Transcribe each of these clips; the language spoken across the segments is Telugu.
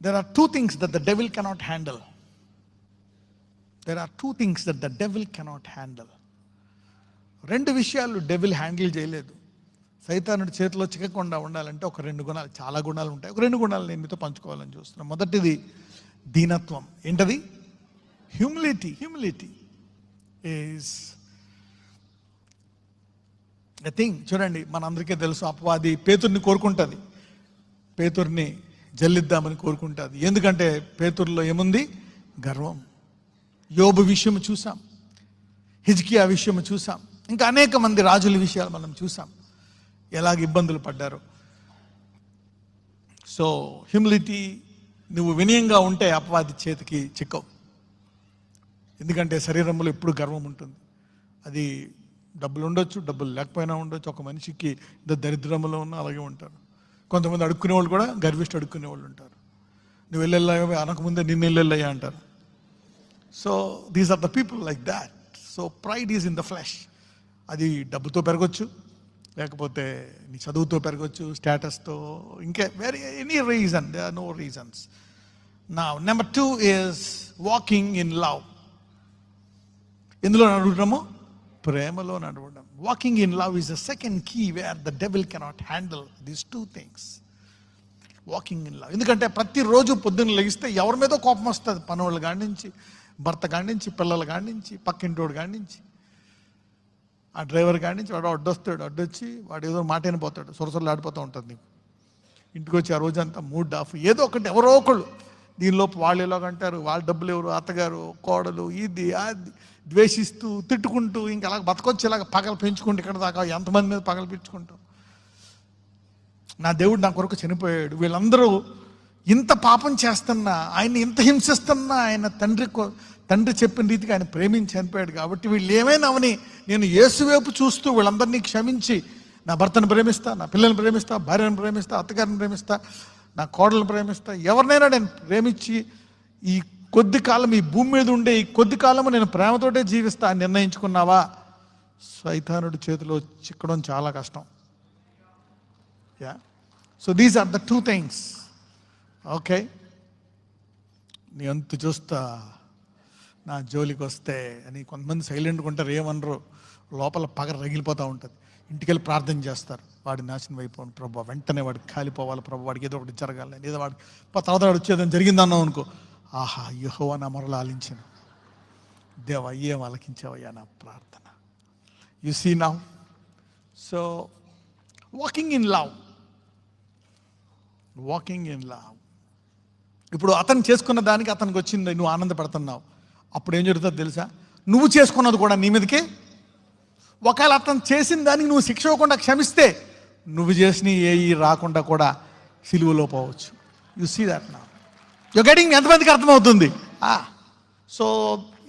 There are two things that the devil cannot handle. There are two things that the devil cannot handle. రెండు విషయాలు డెవిల్ హ్యాండిల్ చేయలేదు. సైతానుడి చేతిలో చిక్కకుండా ఉండాలంటే ఒక రెండు గుణాలు చాలా గుణాలు ఉంటాయి. ఒక రెండు గుణాలు నేను మీతో పంచుకోవాలని చూస్తున్నాను మొదటిది దీనత్వం. ఏంటది? Humility humility is I think చూడండి మనందరికీ తెలుసు అపవాది పేతుర్ని కోరుకుంటుంది. పేతుర్ని జల్లిద్దామని కోరుకుంటుంది. ఎందుకంటే పేతుర్లో ఏముంది? గర్వం. యోబు విషయం చూసాం. హిజ్కియా విషయం చూసాం. ఇంకా అనేక మంది రాజుల విషయాలు మనం చూసాం. ఎలాగ ఇబ్బందులు పడ్డారు. సో హ్యూమిలిటీ నువ్వు వినయంగా ఉంటే అపవాది చేతికి చిక్కవు. ఎందుకంటే శరీరంలో ఎప్పుడు గర్వం ఉంటుంది. అది డబ్బులు ఉండొచ్చు డబ్బులు లేకపోయినా ఉండొచ్చు. ఒక మనిషికి దరిద్రములో దరిద్రంలో ఉన్న అలాగే ఉంటారు. కొంతమంది అడుక్కునే వాళ్ళు కూడా గర్విష్టి అడుక్కునే వాళ్ళు ఉంటారు. నువ్వు వెళ్ళెళ్ళా అనకముందే నిన్ను వెళ్ళెళ్ళయ్యా అంటారు. So these are the people like that so pride is in the flash అది డబ్బుతో పెరగచ్చు లేకపోతే నీ చదువుతో పెరగచ్చు స్టేటస్తో ఇంకా very any reason they are no reasons నా number two is walking in love ఎందులో అడుగుతున్నాము ప్రేమలో నడవడం. Walking in love is the second key where the devil cannot handle these two things walking in love ఎందుకంటే ప్రతిరోజు పొద్దున్న లెగిస్తే ఎవరి మీద కోపం వస్తుంది. పనోళ్ళ కాడి నుంచి భర్త కాడి నుంచి పిల్లల నుంచి పక్కింటోడు కాడి నుంచి ఆ డ్రైవర్ కాడి నుంచి వాడు అడ్డొస్తాడు అడ్డొచ్చి వాడు ఏదో మాటైన పోతాడు సొరసొరలు ఆడిపోతూ ఉంటుంది నీకు. ఇంటికి వచ్చి ఆ రోజంతా మూడ్ ఆఫ్. ఏదో ఒకటి ఎవరో ఒకళ్ళు దీనిలోపు వాళ్ళు ఎలాగంటారు? వాళ్ళ డబ్బులు ఎవరు అత్తగారు కోడలు ఇది అది ద్వేషిస్తూ తిట్టుకుంటూ ఇంకా అలా బతకొచ్చి ఇలాగ పగలు పెంచుకుంటూ ఇక్కడ దాకా ఎంతమంది మీద పగలు పెంచుకుంటూ. నా దేవుడు నా కొరకు చనిపోయాడు. వీళ్ళందరూ ఇంత పాపం చేస్తున్నా ఆయన ఇంత హింసిస్తున్నా ఆయన తండ్రి తండ్రి చెప్పిన రీతికి ఆయన ప్రేమించి చనిపోయాడు కాబట్టి వీళ్ళు ఏమైనా అవని నేను ఏసువైపు చూస్తూ వీళ్ళందరినీ క్షమించి నా భర్తను ప్రేమిస్తా నా పిల్లల్ని ప్రేమిస్తా భార్యను ప్రేమిస్తా అత్తగారిని ప్రేమిస్తా నా కోడలను ప్రేమిస్తా. ఎవరినైనా నేను ప్రేమించి ఈ కొద్ది కాలం ఈ భూమి మీద ఉండే ఈ కొద్ది కాలము నేను ప్రేమతోటే జీవిస్తా అని నిర్ణయించుకున్నావా? సైతానుడి చేతిలో చిక్కడం చాలా కష్టం. Yeah so these are the two things okay నీ అంతు చూస్తా నా జోలికి వస్తే అని కొంతమంది సైలెంట్గా ఉంటారు ఏమనరు. లోపల పగ రగిలిపోతూ ఉంటుంది. ఇంటికి వెళ్ళి ప్రార్థన చేస్తారు. వాడి నాశనం అయిపోను ప్రభు. వెంటనే వాడికి కాలిపోవాలి ప్రభు. వాడికి ఏదో ఒకటి జరగాలి. ఏదో వాడు ప- తర్వాత వాడు వచ్చేదని జరిగిందన్నావు అనుకో. ఆహా యహోవా నా మొరలు ఆలించాను. దేవా ఏం ఆలకించావయ్యా నా ప్రార్థన? You see now so walking in love walking in love ఇప్పుడు అతను చేసుకున్న దానికి అతనికి వచ్చింది నువ్వు ఆనందపడుతున్నావు. అప్పుడు ఏం జరుగుతుందో తెలుసా? నువ్వు చేసుకున్నది కూడా నీ మీదకే. ఒకవేళ అతను చేసిన దానికి నువ్వు శిక్ష ఇవ్వకుండా క్షమిస్తే నువ్వు చేసిన ఏ రాకుండా కూడా సిలువలో పోవచ్చు. యు సీ దట్ నా యు గెటింగ్ ఎంతమందికి అర్థమవుతుంది? సో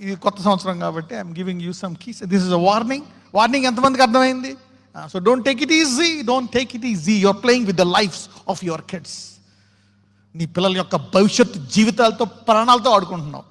ఇది కొత్త సంవత్సరం కాబట్టి I'm giving you some keys this is a warning warning ఎంతమందికి అర్థమైంది? So don't take it easy don't take it easy your playing with the lifes of your kids నీ పిల్లల యొక్క భవిష్యత్ జీవితాలతో ప్రాణాలతో ఆడుకుంటున్నావు.